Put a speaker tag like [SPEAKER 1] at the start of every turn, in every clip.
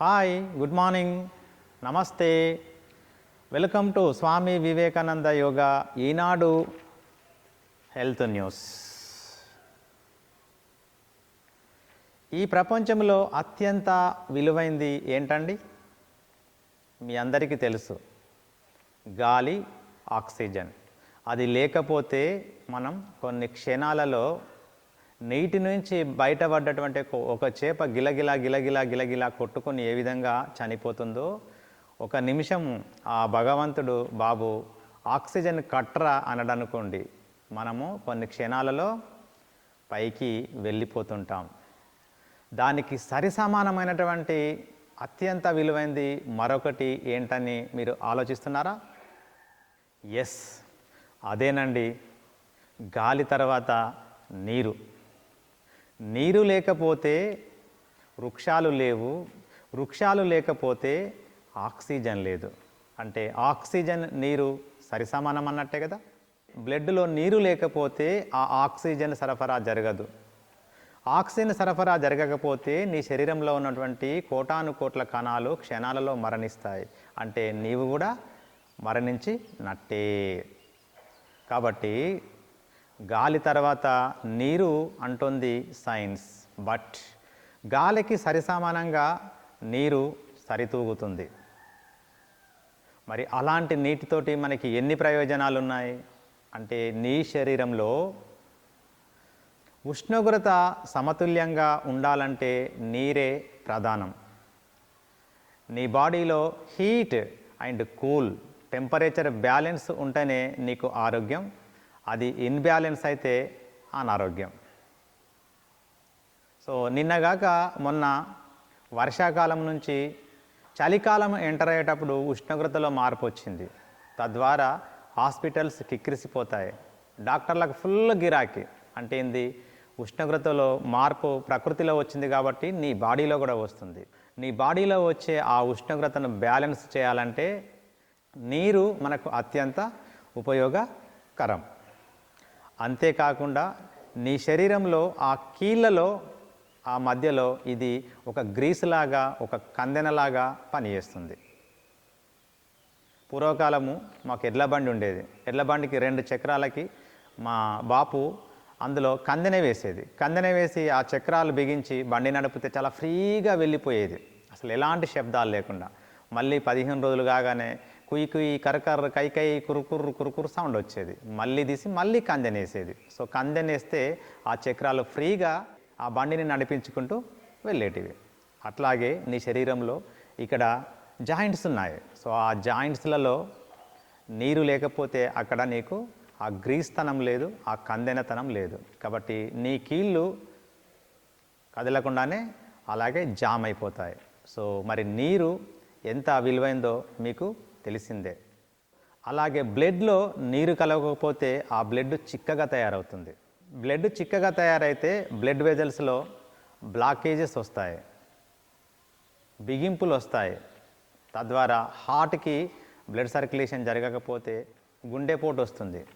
[SPEAKER 1] Hi good morning నమస్తే. Welcome to Swami Vivekananda yoga Eenadu health news. ఈ ప్రపంచంలో అత్యంత విలువైంది ఏంటండి? మీ అందరికీ తెలుసు గాలి ఆక్సిజన్. అది లేకపోతే మనం కొన్ని క్షణాలలో నీటి నుంచి బయటపడ్డటువంటి ఒక- చేప గిలగిలా గిలగిలా గిలగిలా కొట్టుకొని ఏ విధంగా చనిపోతుందో ఒక నిమిషం ఆ భగవంతుడు బాబు ఆక్సిజన్ కట్రా అనడనుకోండి మనము కొన్ని క్షణాలలో పైకి వెళ్ళిపోతుంటాం. దానికి సరి సమానమైనటువంటి అత్యంత విలువైంది మరొకటి ఏంటని మీరు ఆలోచిస్తున్నారా? ఎస్ అదేనండి గాలి తర్వాత నీరు. నీరు లేకపోతే వృక్షాలు లేవు వృక్షాలు లేకపోతే ఆక్సిజన్ లేదు. అంటే ఆక్సిజన్ నీరు సరిసమానం అన్నట్టే కదా? బ్లడ్లో నీరు లేకపోతే ఆ ఆక్సిజన్ సరఫరా జరగదు. ఆక్సిజన్ సరఫరా జరగకపోతే నీ శరీరంలో ఉన్నటువంటి కోటాను కోట్ల కణాలు క్షణాలలో మరణిస్తాయి. అంటే నీవు కూడా మరణించి నట్టే కాబట్టి గాలి తర్వాత నీరు అంటుంది సైన్స్. బట్ గాలికి సరిసమానంగా నీరు సరితూగుతుంది. మరి అలాంటి నీటితోటి మనకి ఎన్ని ప్రయోజనాలు ఉన్నాయి అంటే నీ శరీరంలో ఉష్ణోగ్రత సమతుల్యంగా ఉండాలంటే నీరే ప్రధానం. నీ బాడీలో heat and cool temperature balance ఉంటేనే నీకు ఆరోగ్యం అది ఇన్బ్యాలెన్స్ అయితే అనారోగ్యం. సో నిన్నగాక మొన్న వర్షాకాలం నుంచి చలికాలం ఎంటర్ అయ్యేటప్పుడు ఉష్ణోగ్రతలో మార్పు వచ్చింది. తద్వారా హాస్పిటల్స్ కిక్కిరిసిపోతాయి. డాక్టర్లకు ఫుల్ గిరాకీ. అంటే ఏంది? ఉష్ణోగ్రతలో మార్పు ప్రకృతిలో వచ్చింది కాబట్టి నీ బాడీలో కూడా వస్తుంది. నీ బాడీలో వచ్చే ఆ ఉష్ణోగ్రతను బ్యాలెన్స్ చేయాలంటే నీరు మనకు అత్యంత ఉపయోగకరం. అంతేకాకుండా నీ శరీరంలో ఆ కీళ్ళలో ఆ మధ్యలో ఇది ఒక గ్రీసులాగా ఒక కందెనలాగా పనిచేస్తుంది. పూర్వకాలము మాకు ఎడ్ల బండి ఉండేది. ఎడ్ల బండికి రెండు చక్రాలకి మా బాపు అందులో కందెనె వేసేది. కందెన వేసి ఆ చక్రాలు బిగించి బండి నడిపితే చాలా ఫ్రీగా వెళ్ళిపోయేది. అసలు ఎలాంటి శబ్దాలు లేకుండా. మళ్ళీ పదిహేను రోజులు కాగానే కుయ్యి కుయ్యి కరకర కై కై కురుకుర్రు కురుకురు సౌండ్ వచ్చేది. మళ్ళీ తీసి మళ్ళీ కందెనేసేది. సో కందెనేస్తే ఆ చక్రాలు ఫ్రీగా ఆ బండిని నడిపించుకుంటూ వెళ్ళేటివి. అట్లాగే నీ శరీరంలో ఇక్కడ జాయింట్స్ ఉన్నాయి. సో ఆ జాయింట్స్లలో నీరు లేకపోతే అక్కడ నీకు ఆ గ్రీస్తనం లేదు ఆ కందెనతనం లేదు. కాబట్టి నీ కీళ్ళు కదలకుండానే అలాగే జామ్ అయిపోతాయి. సో మరి నీరు ఎంత విలువైందో మీకు తెలిసిందే. అలాగే బ్లడ్లో నీరు కలవకపోతే ఆ బ్లడ్ చిక్కగా తయారవుతుంది. బ్లడ్ చిక్కగా తయారైతే బ్లడ్ వెజల్స్లో బ్లాకేజెస్ వస్తాయి. బిగింపులు వస్తాయి. తద్వారా హార్ట్కి బ్లడ్ సర్క్యులేషన్ జరగకపోతే గుండెపోటు వస్తుంది.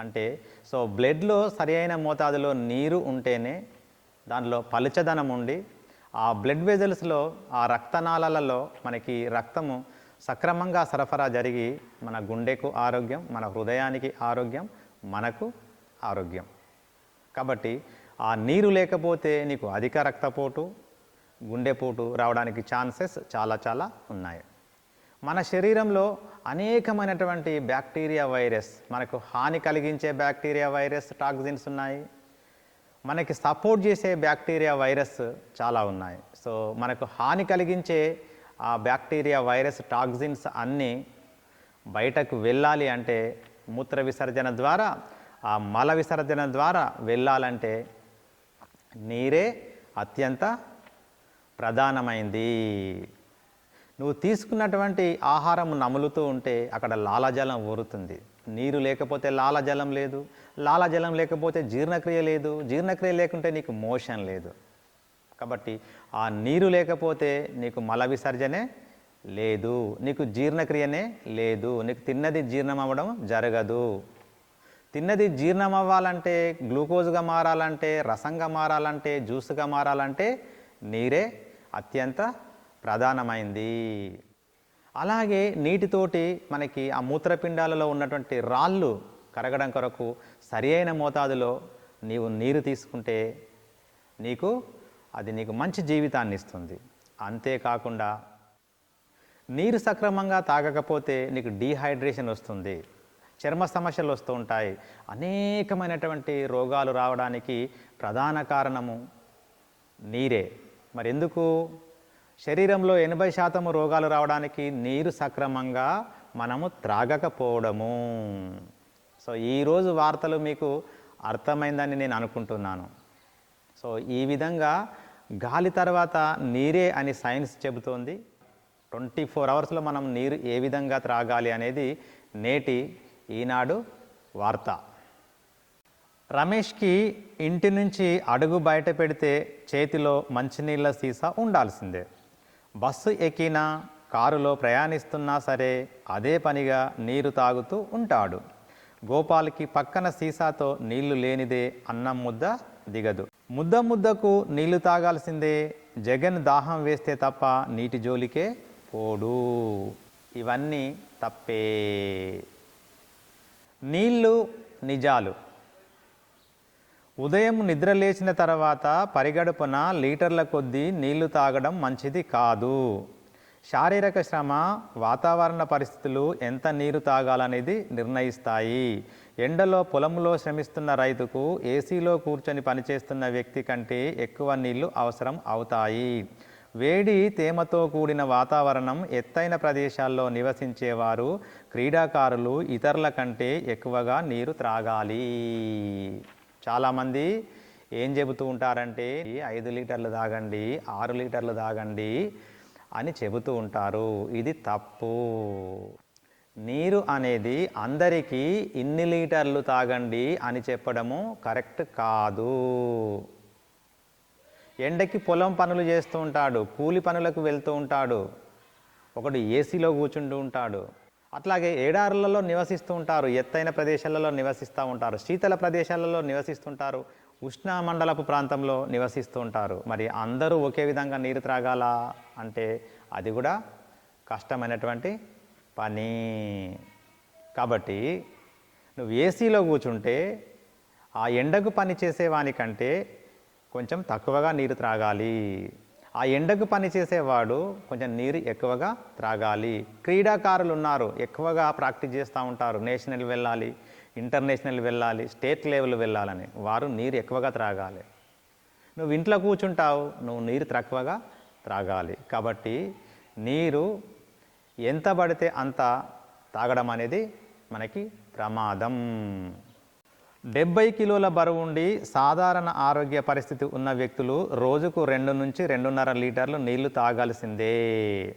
[SPEAKER 1] అంటే సో బ్లడ్లో సరి అయిన మోతాదులో నీరు ఉంటేనే దానిలో పలుచదనం ఉండి ఆ బ్లడ్ వెజల్స్లో ఆ రక్తనాళాలలో మనకి రక్తము సక్రమంగా సరఫరా జరిగి మన గుండెకు ఆరోగ్యం మన హృదయానికి ఆరోగ్యం మనకు ఆరోగ్యం. కాబట్టి ఆ నీరు లేకపోతే నీకు అధిక రక్తపోటు గుండెపోటు రావడానికి ఛాన్సెస్ చాలా చాలా ఉన్నాయి. మన శరీరంలో అనేకమైనటువంటి బ్యాక్టీరియా వైరస్ మనకు హాని కలిగించే బ్యాక్టీరియా వైరస్ టాక్సిన్స్ ఉన్నాయి. మనకి సపోర్ట్ చేసే బ్యాక్టీరియా వైరస్ చాలా ఉన్నాయి. సో మనకు హాని కలిగించే ఆ బ్యాక్టీరియా వైరస్ టాక్సిన్స్ అన్నీ బయటకు వెళ్ళాలి అంటే మూత్ర విసర్జన ద్వారా ఆ మల విసర్జన ద్వారా వెళ్ళాలంటే నీరే అత్యంత ప్రధానమైంది. నువ్వు తీసుకున్నటువంటి ఆహారం నములుతూ ఉంటే అక్కడ లాలజలం ఊరుతుంది. నీరు లేకపోతే లాలజలం లేదు లాలజలం లేకపోతే జీర్ణక్రియ లేదు జీర్ణక్రియ లేకుంటే నీకు మోషన్ లేదు. కాబట్టి ఆ నీరు లేకపోతే నీకు మల విసర్జనే లేదు నీకు జీర్ణక్రియనే లేదు నీకు తిన్నది జీర్ణం అవ్వడం జరగదు. తిన్నది జీర్ణం అవ్వాలంటే గ్లూకోజ్గా మారాలంటే రసంగా మారాలంటే జ్యూస్గా మారాలంటే నీరే అత్యంత ప్రధానమైంది. అలాగే నీటితోటి మనకి ఆ మూత్రపిండాలలో ఉన్నటువంటి రాళ్ళు కరగడం కొరకు సరి అయిన మోతాదులో నీవు నీరు తీసుకుంటే నీకు అది నీకు మంచి జీవితాన్ని ఇస్తుంది. అంతేకాకుండా నీరు సక్రమంగా తాగకపోతే నీకు డీహైడ్రేషన్ వస్తుంది. చర్మ సమస్యలు వస్తూ ఉంటాయి. అనేకమైనటువంటి రోగాలు రావడానికి ప్రధాన కారణము నీరే. మరి ఎందుకు? శరీరంలో ఎనభై శాతం రోగాలు రావడానికి నీరు సక్రమంగా మనము త్రాగకపోవడము. సో ఈరోజు వార్తలు మీకు అర్థమైందని నేను అనుకుంటున్నాను. సో ఈ విధంగా గాలి తర్వాత నీరే అని సైన్స్ చెబుతోంది. ట్వంటీ ఫోర్ అవర్స్లో మనం నీరు ఏ విధంగా త్రాగాలి అనేది నేటి ఈనాడు వార్త. రమేష్కి ఇంటి నుంచి అడుగు బయట పెడితే చేతిలో మంచినీళ్ళ సీసా ఉండాల్సిందే. బస్సు ఎక్కినా కారులో ప్రయాణిస్తున్నా సరే అదే పనిగా నీరు తాగుతూ ఉంటాడు. గోపాల్కి పక్కన సీసాతో నీళ్ళు లేనిదే అన్నం ముద్ద దిగదు. ముద్ద ముద్దకు నీళ్ళు తాగాల్సిందే జగన్ దాహం వేస్తే తప్ప నీటి జోలికే పోడు. ఇవన్నీ తప్పే. నీళ్ళు నిజాలు. ఉదయం నిద్ర లేచిన తర్వాత పరిగడుపున లీటర్ల కొద్దీ నీళ్ళు తాగడం మంచిది కాదు. శారీరక శ్రమ వాతావరణ పరిస్థితులు ఎంత నీరు తాగాలనేది నిర్ణయిస్తాయి. ఎండలో పొలంలో శ్రమిస్తున్న రైతుకు ఏసీలో కూర్చొని పనిచేస్తున్న వ్యక్తి కంటే ఎక్కువ నీళ్ళు అవసరం అవుతాయి. వేడి తేమతో కూడిన వాతావరణం ఎత్తైన ప్రదేశాల్లో నివసించేవారు క్రీడాకారులు ఇతరుల కంటే ఎక్కువగా నీరు త్రాగాలి. చాలామంది ఏం చెబుతూ ఉంటారంటే ఐదు లీటర్లు తాగండి ఆరు లీటర్లు తాగండి అని చెబుతూ ఉంటారు. ఇది తప్పు. నీరు అనేది అందరికీ ఇన్ని లీటర్లు తాగండి అని చెప్పడము కరెక్ట్ కాదు. ఎండకి పొలం పనులు చేస్తూ ఉంటాడు కూలి పనులకు వెళ్తూ ఉంటాడు ఒకడు ఏసీలో కూర్చుంటూ ఉంటాడు అట్లాగే ఏడారులలో నివసిస్తూ ఉంటారు ఎత్తైన ప్రదేశాలలో నివసిస్తూ ఉంటారు శీతల ప్రదేశాలలో నివసిస్తుంటారు ఉష్ణమండలపు ప్రాంతంలో నివసిస్తూ ఉంటారు. మరి అందరూ ఒకే విధంగా నీరు త్రాగాల అంటే అది కూడా కష్టమైనటువంటి పని. కాబట్టి నువ్వు ఏసీలో కూర్చుంటే ఆ ఎండకు పని చేసేవానికంటే కొంచెం తక్కువగా నీరు త్రాగాలి. ఆ ఎండకు పని చేసేవాడు కొంచెం నీరు ఎక్కువగా త్రాగాలి. క్రీడాకారులు ఉన్నారు ఎక్కువగా ప్రాక్టీస్ చేస్తూ ఉంటారు నేషనల్ వెళ్ళాలి. ఇంటర్నేషనల్ వెళ్ళాలి స్టేట్ లెవెల్ వెళ్ళాలని. వారు నీరు ఎక్కువగా త్రాగాలి. నువ్వు ఇంట్లో కూర్చుంటావు నువ్వు నీరు తక్కువగా త్రాగాలి. కాబట్టి నీరు ఎంత పడితే అంత తాగడం అనేది మనకి ప్రమాదం. డెబ్బై కిలోల బరువు ఉండి సాధారణ ఆరోగ్య పరిస్థితి ఉన్న వ్యక్తులు రోజుకు రెండు నుంచి రెండున్నర లీటర్లు నీళ్ళు తాగాల్సిందే.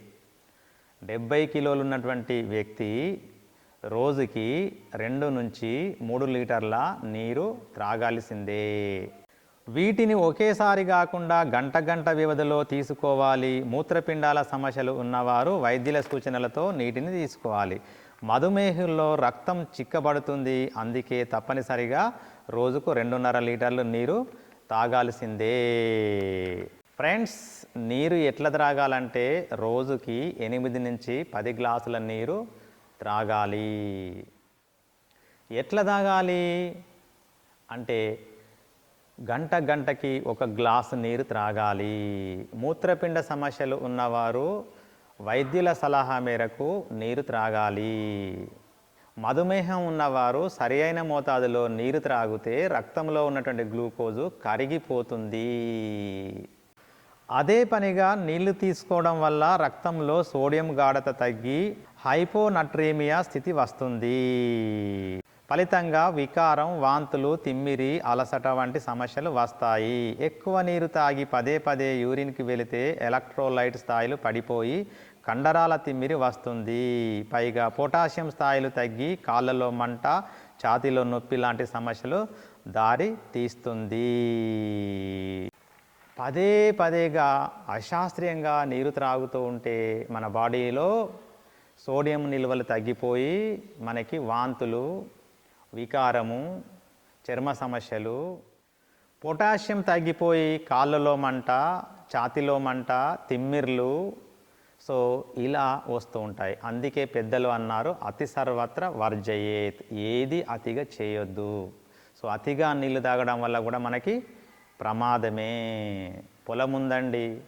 [SPEAKER 1] డెబ్బై కిలోలు ఉన్నటువంటి వ్యక్తి రోజుకి రెండు నుంచి మూడు లీటర్ల నీరు త్రాగాల్సిందే. వీటిని ఒకేసారి కాకుండా గంట గంట వ్యవధిలో తీసుకోవాలి. మూత్రపిండాల సమస్యలు ఉన్నవారు వైద్యుల సూచనలతో నీటిని తీసుకోవాలి. మధుమేహంలో రక్తం చిక్కబడుతుంది. అందుకే తప్పనిసరిగా రోజుకు రెండున్నర లీటర్లు నీరు తాగాల్సిందే. ఫ్రెండ్స్ నీరు ఎట్లా త్రాగాలంటే రోజుకి ఎనిమిది నుంచి పది గ్లాసుల నీరు త్రాగాలి. ఎట్లా తాగాలి అంటే గంట గంటకి ఒక గ్లాసు నీరు త్రాగాలి. మూత్రపిండ సమస్యలు ఉన్నవారు వైద్యుల సలహా మేరకు నీరు త్రాగాలి. మధుమేహం ఉన్నవారు సరి అయిన మోతాదులో నీరు త్రాగితే రక్తంలో ఉన్నటువంటి గ్లూకోజు కరిగిపోతుంది. అదే పనిగా నీళ్ళు తీసుకోవడం వల్ల రక్తంలో సోడియం గాఢత తగ్గి హైపోనట్రీమియా స్థితి వస్తుంది. ఫలితంగా వికారం వాంతులు తిమ్మిరి అలసట వంటి సమస్యలు వస్తాయి. ఎక్కువ నీరు తాగి పదే పదే యూరిన్కి వెళితే ఎలక్ట్రోలైట్ స్థాయిలు పడిపోయి కండరాల తిమ్మిరి వస్తుంది. పైగా పొటాషియం స్థాయిలు తగ్గి కాళ్ళలో మంట ఛాతీలో నొప్పి లాంటి సమస్యలు దారి తీస్తుంది. పదే పదేగా అశాస్త్రీయంగా నీరు త్రాగుతూ ఉంటే మన బాడీలో సోడియం నిల్వలు తగ్గిపోయి మనకి వాంతులు వికారము చర్మ సమస్యలు పొటాషియం తగ్గిపోయి కాళ్ళలో మంట ఛాతిలో మంట తిమ్మిర్లు సో ఇలా వస్తూ ఉంటాయి. అందుకే పెద్దలు అన్నారు అతి సర్వత్ర వర్జయేత్ ఏది అతిగా చేయొద్దు. సో అతిగా నీళ్ళు తాగడం వల్ల కూడా మనకి ప్రమాదమే. పొలం ఉందండి.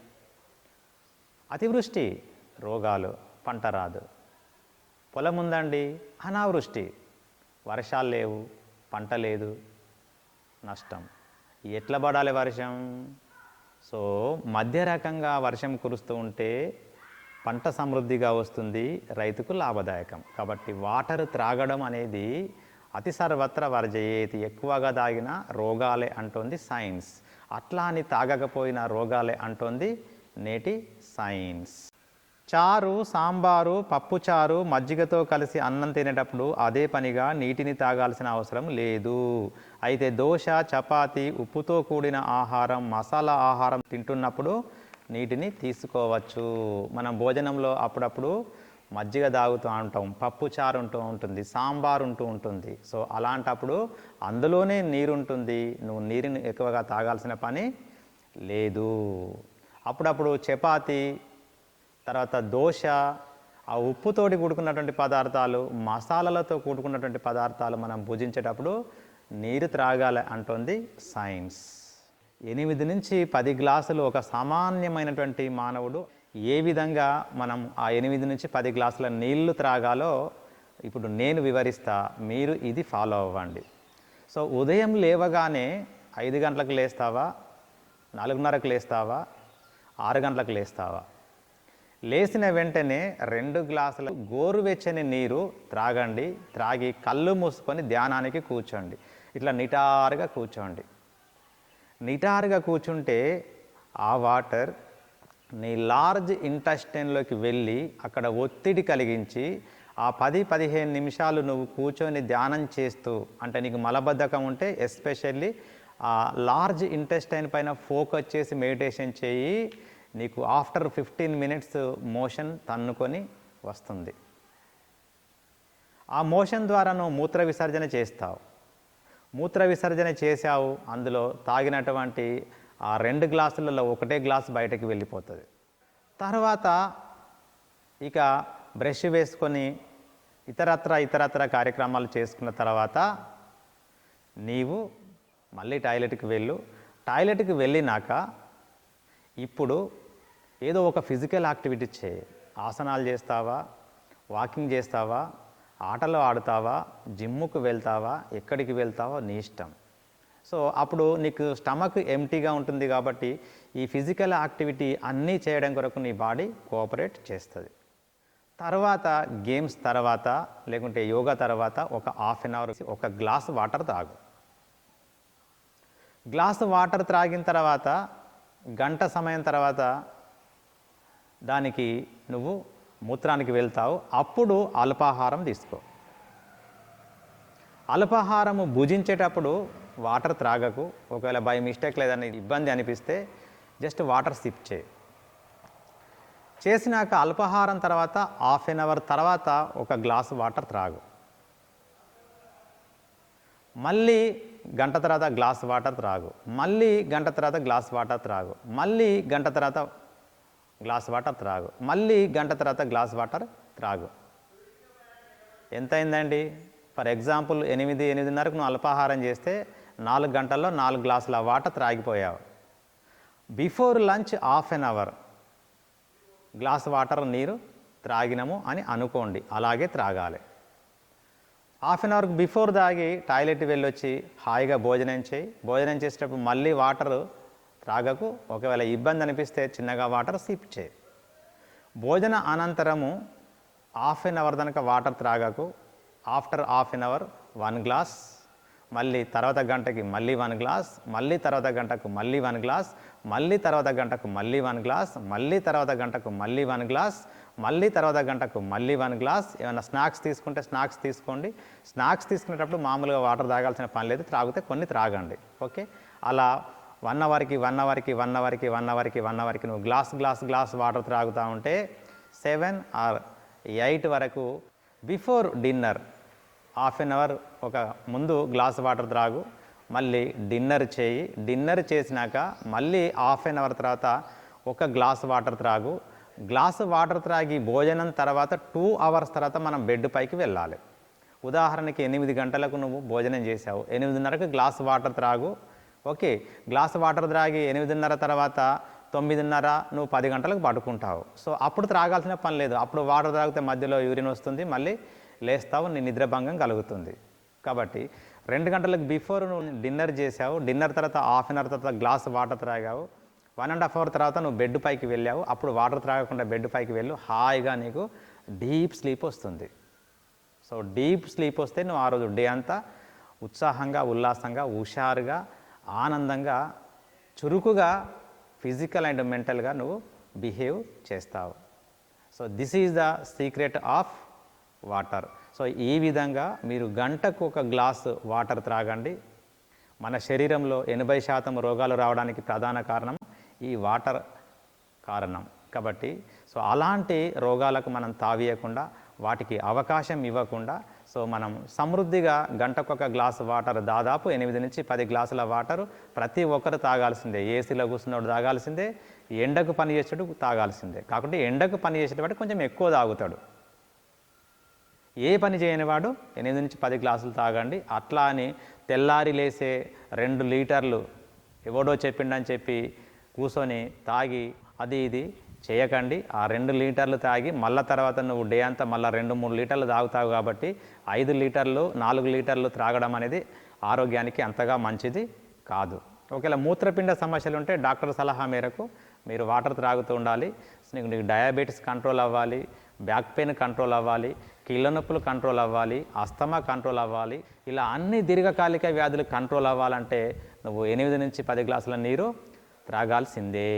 [SPEAKER 1] అతివృష్టి రోగాలు పంట రాదు. పొలం ఉందండి అనావృష్టి. వర్షాలు లేవు పంట లేదు నష్టం. ఎట్లా పడాలి వర్షం? సో మధ్య రకంగా వర్షం కురుస్తూ ఉంటే పంట సమృద్ధిగా వస్తుంది రైతుకు లాభదాయకం. కాబట్టి వాటర్ త్రాగడం అనేది అతి సర్వత్ర వర్జయేతి. ఎక్కువగా తాగిన రోగాలే అంటోంది సైన్స్. అట్లా అని తాగకపోయిన రోగాలే అంటోంది నేటి సైన్స్. చారు సాంబారు పప్పుచారు మజ్జిగతో కలిసి అన్నం తినేటప్పుడు అదే పనిగా నీటిని తాగాల్సిన అవసరం లేదు. అయితే దోశ చపాతి ఉప్పుతో కూడిన ఆహారం మసాలా ఆహారం తింటున్నప్పుడు నీటిని తీసుకోవచ్చు. మనం భోజనంలో అప్పుడప్పుడు మజ్జిగ తాగుతూ ఉంటాం పప్పు చారు ఉంటూ ఉంటుంది సాంబార్ ఉంటూ ఉంటుంది. సో అలాంటప్పుడు అందులోనే నీరు ఉంటుంది నువ్వు నీరుని ఎక్కువగా తాగాల్సిన పని లేదు. అప్పుడప్పుడు చపాతి తర్వాత దోశ ఆ ఉప్పుతోటి కూడుకున్నటువంటి పదార్థాలు మసాలాలతో కూడుకున్నటువంటి పదార్థాలు మనం భుజించేటప్పుడు నీరు త్రాగాలి అంటుంది సైన్స్. ఎనిమిది నుంచి పది గ్లాసులు ఒక సామాన్యమైనటువంటి మానవుడు ఏ విధంగా మనం ఆ ఎనిమిది నుంచి పది గ్లాసుల నీళ్ళు త్రాగాలో ఇప్పుడు నేను వివరిస్తా మీరు ఇది ఫాలో అవ్వండి. సో ఉదయం లేవగానే ఐదు గంటలకు లేస్తావా? నాలుగున్నరకు లేస్తావా? ఆరు గంటలకు లేస్తావా? లేచిన వెంటనే రెండు గ్లాసుల గోరువెచ్చని నీరు త్రాగండి. త్రాగి కళ్ళు మూసుకొని ధ్యానానికి కూర్చోండి. ఇట్లా నిటారుగా కూర్చోండి. నిటారుగా కూర్చుంటే ఆ వాటర్ నీ లార్జ్ ఇంటెస్టైన్లోకి వెళ్ళి అక్కడ ఒత్తిడి కలిగించి ఆ పది పదిహేను నిమిషాలు నువ్వు కూర్చొని ధ్యానం చేస్తూ అంటే నీకు మలబద్ధకం ఉంటే ఎస్పెషల్లీ ఆ లార్జ్ ఇంటెస్టైన్ పైన ఫోకస్ చేసి మెడిటేషన్ చేయి. నీకు ఆఫ్టర్ ఫిఫ్టీన్ మినిట్స్ మోషన్ తన్నుకొని వస్తుంది. ఆ మోషన్ ద్వారా నువ్వు మూత్ర విసర్జన చేస్తావు. మూత్ర విసర్జన చేశావు అందులో తాగినటువంటి ఆ రెండు గ్లాసులలో ఒకటే గ్లాస్ బయటకు వెళ్ళిపోతుంది. తర్వాత ఇక బ్రష్ వేసుకొని ఇతరత్ర ఇతరత్ర కార్యక్రమాలు చేసుకున్న తర్వాత నీవు మళ్ళీ టాయిలెట్కి వెళ్ళు. టాయిలెట్కి వెళ్ళినాక ఇప్పుడు ఏదో ఒక ఫిజికల్ యాక్టివిటీ చేయి ఆసనాలు చేస్తావా వాకింగ్ చేస్తావా ఆటలు ఆడుతావా జిమ్ముకు వెళ్తావా ఎక్కడికి వెళ్తావా నీ ఇష్టం. సో అప్పుడు నీకు స్టమక్ ఎంటీగా ఉంటుంది కాబట్టి ఈ ఫిజికల్ యాక్టివిటీ అన్నీ చేయడం కొరకు నీ బాడీ కోఆపరేట్ చేస్తుంది. తర్వాత గేమ్స్ తర్వాత లేకుంటే యోగా తర్వాత ఒక హాఫ్ అన్ అవర్ ఒక గ్లాస్ వాటర్ తాగు. గ్లాస్ వాటర్ త్రాగిన తర్వాత గంట సమయం తర్వాత దానికి నువ్వు మూత్రానికి వెళ్తావు. అప్పుడు అల్పాహారం తీసుకో. అల్పాహారము భుజించేటప్పుడు వాటర్ త్రాగకు ఒకవేళ బై మిస్టేక్ లేదని ఇబ్బంది అనిపిస్తే జస్ట్ వాటర్ సిప్ చేయి. చేసినాక అల్పాహారం తర్వాత హాఫ్ అన్ అవర్ తర్వాత ఒక గ్లాస్ వాటర్ త్రాగు. మళ్ళీ గంట తర్వాత గ్లాస్ వాటర్ త్రాగు. మళ్ళీ గంట తర్వాత గ్లాస్ వాటర్ త్రాగు. మళ్ళీ గంట తర్వాత గ్లాస్ వాటర్ త్రాగు. మళ్ళీ గంట తర్వాత గ్లాస్ వాటర్ త్రాగు. ఎంత అయిందండి ఫర్ ఎగ్జాంపుల్ ఎనిమిది ఎనిమిదిన్నరకు నువ్వు అల్పాహారం చేస్తే నాలుగు గంటల్లో నాలుగు గ్లాసుల water త్రాగిపోయావు. Before lunch half an hour glass water నీరు త్రాగినము అని అనుకోండి. అలాగే త్రాగాలి. హాఫ్ అన్ అవర్కి బిఫోర్ తాగి టాయిలెట్ వెళ్ళొచ్చి హాయిగా భోజనం చేయి. భోజనం చేసేటప్పుడు మళ్ళీ వాటర్ త్రాగకు ఒకవేళ ఇబ్బంది అనిపిస్తే చిన్నగా వాటర్ సిప్ చేయి. భోజన అనంతరము హాఫ్ అన్ అవర్ దాకా water త్రాగకు after half an hour one glass మళ్ళీ తర్వాత గంటకి మళ్ళీ వన్ గ్లాస్ మళ్ళీ తర్వాత గంటకు మళ్ళీ వన్ గ్లాస్ మళ్ళీ తర్వాత గంటకు మళ్ళీ వన్ గ్లాస్ మళ్ళీ తర్వాత గంటకు మళ్ళీ వన్ గ్లాస్ మళ్ళీ తర్వాత గంటకు మళ్ళీ వన్ గ్లాస్. ఏమైనా స్నాక్స్ తీసుకుంటే స్నాక్స్ తీసుకోండి. స్నాక్స్ తీసుకునేటప్పుడు మామూలుగా వాటర్ తాగాల్సిన పని లేదు. త్రాగితే కొన్ని త్రాగండి. ఓకే? అలా వన్ అవర్కి వన్ అవర్కి వన్ అవర్కి వన్ అవర్కి వన్ అవర్కి నువ్వు గ్లాస్ గ్లాస్ గ్లాస్ వాటర్ త్రాగుతూ ఉంటే సెవెన్ ఆర్ ఎయిట్ వరకు before dinner half an hour ఒక ముందు గ్లాస్ వాటర్ త్రాగు మళ్ళీ డిన్నర్ చేయి. డిన్నర్ చేసినాక మళ్ళీ హాఫ్ అన్ అవర్ తర్వాత ఒక గ్లాస్ వాటర్ త్రాగు. గ్లాసు వాటర్ త్రాగి భోజనం తర్వాత టూ అవర్స్ తర్వాత మనం బెడ్ పైకి వెళ్ళాలి. ఉదాహరణకి ఎనిమిది గంటలకు నువ్వు భోజనం చేసావు ఎనిమిదిన్నరకు గ్లాస్ వాటర్ త్రాగు. ఓకే గ్లాస్ వాటర్ త్రాగి ఎనిమిదిన్నర తర్వాత తొమ్మిదిన్నర నువ్వు పది గంటలకు పడుకుంటావు. సో అప్పుడు త్రాగాల్సిన పని లేదు. అప్పుడు వాటర్ త్రాగితే మధ్యలో యూరిన్ వస్తుంది మళ్ళీ లేస్తావు నీ నిద్రభంగం కలుగుతుంది. కాబట్టి రెండు గంటలకు బిఫోర్ నువ్వు డిన్నర్ చేసావు డిన్నర్ తర్వాత హాఫ్ అన్ అవర్ తర్వాత గ్లాస్ వాటర్ త్రాగావు వన్ అండ్ హాఫ్ అవర్ తర్వాత నువ్వు బెడ్ పైకి వెళ్ళావు అప్పుడు వాటర్ త్రాగకుండా బెడ్ పైకి వెళ్ళు హాయిగా నీకు డీప్ స్లీప్ వస్తుంది. సో డీప్ స్లీప్ వస్తే నువ్వు ఆ రోజు డే అంతా ఉత్సాహంగా ఉల్లాసంగా హుషారుగా ఆనందంగా చురుకుగా ఫిజికల్ అండ్ మెంటల్గా నువ్వు బిహేవ్ చేస్తావు. So this is the secret of water. So ఈ విధంగా మీరు గంటకు ఒక గ్లాసు వాటర్ త్రాగండి. మన శరీరంలో ఎనభై శాతం రోగాలు రావడానికి ప్రధాన కారణం ఈ వాటర్ కారణం. కాబట్టి సో అలాంటి రోగాలకు మనం తావీయకుండా వాటికి అవకాశం ఇవ్వకుండా సో మనం సమృద్ధిగా గంటకొక గ్లాస్ వాటర్ దాదాపు ఎనిమిది నుంచి పది గ్లాసుల వాటర్ ప్రతి ఒక్కరు తాగాల్సిందే. ఏసీలో కూర్చున్నవాడు తాగాల్సిందే ఎండకు పని చేసేటప్పుడు తాగాల్సిందే. కాకుంటే ఎండకు పని చేసేటప్పుడు కొంచెం ఎక్కువ తాగుతాడు. ఏ పని చేయనివాడు ఎనిమిది నుంచి పది గ్లాసులు తాగండి. అట్లా అని తెల్లారి లేసే రెండు లీటర్లు ఎవడో చెప్పిండని చెప్పి కూర్చొని తాగి అది ఇది చేయకండి. ఆ రెండు లీటర్లు తాగి మళ్ళీ తర్వాత నువ్వు డే అంతా మళ్ళీ రెండు మూడు లీటర్లు తాగుతావు కాబట్టి ఐదు లీటర్లు నాలుగు లీటర్లు త్రాగడం అనేది ఆరోగ్యానికి అంతగా మంచిది కాదు. ఒకవేళ మూత్రపిండ సమస్యలు ఉంటే డాక్టర్ సలహా మేరకు మీరు వాటర్ త్రాగుతూ ఉండాలి. నీకు నీకు డయాబెటీస్ కంట్రోల్ అవ్వాలి బ్యాక్ పెయిన్ కంట్రోల్ అవ్వాలి కీళ్ళ నొప్పులు కంట్రోల్ అవ్వాలి అస్తమా కంట్రోల్ అవ్వాలి ఇలా అన్ని దీర్ఘకాలిక వ్యాధులు కంట్రోల్ అవ్వాలంటే నువ్వు ఎనిమిది నుంచి పది గ్లాసుల నీరు త్రాగాల్సిందే.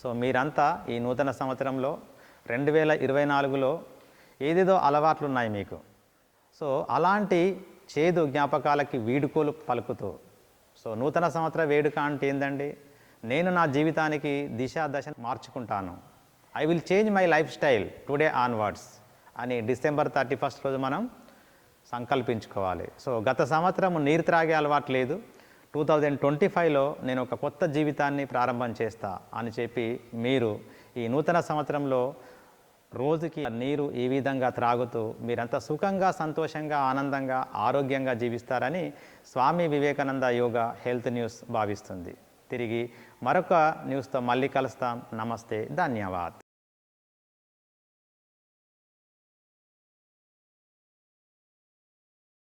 [SPEAKER 1] సో మీరంతా ఈ నూతన సంవత్సరంలో రెండు వేల ఇరవై నాలుగులో ఏదేదో అలవాట్లు ఉన్నాయి మీకు. సో అలాంటి చేదు జ్ఞాపకాలకి వీడుకోలు పలుకుతూ సో నూతన సంవత్సర వేడుక అంటే ఏందండి? నేను నా జీవితానికి దిశ దశ మార్చుకుంటాను. I will change my lifestyle today onwards అని డిసెంబర్ థర్టీ ఫస్ట్ రోజు మనం సంకల్పించుకోవాలి. సో గత సంవత్సరం నీరు త్రాగే అలవాటు లేదు. టూ థౌజండ్ ట్వంటీ ఫైవ్లో నేను ఒక కొత్త జీవితాన్ని ప్రారంభం చేస్తా అని చెప్పి మీరు ఈ నూతన సంవత్సరంలో రోజుకి నీరు ఈ విధంగా త్రాగుతూ మీరంతా సుఖంగా సంతోషంగా ఆనందంగా ఆరోగ్యంగా జీవిస్తారని స్వామి వివేకానంద యోగా హెల్త్ న్యూస్ భావిస్తుంది. తిరిగి మరొక న్యూస్తో మళ్ళీ కలుస్తాం. నమస్తే. ధన్యవాద్.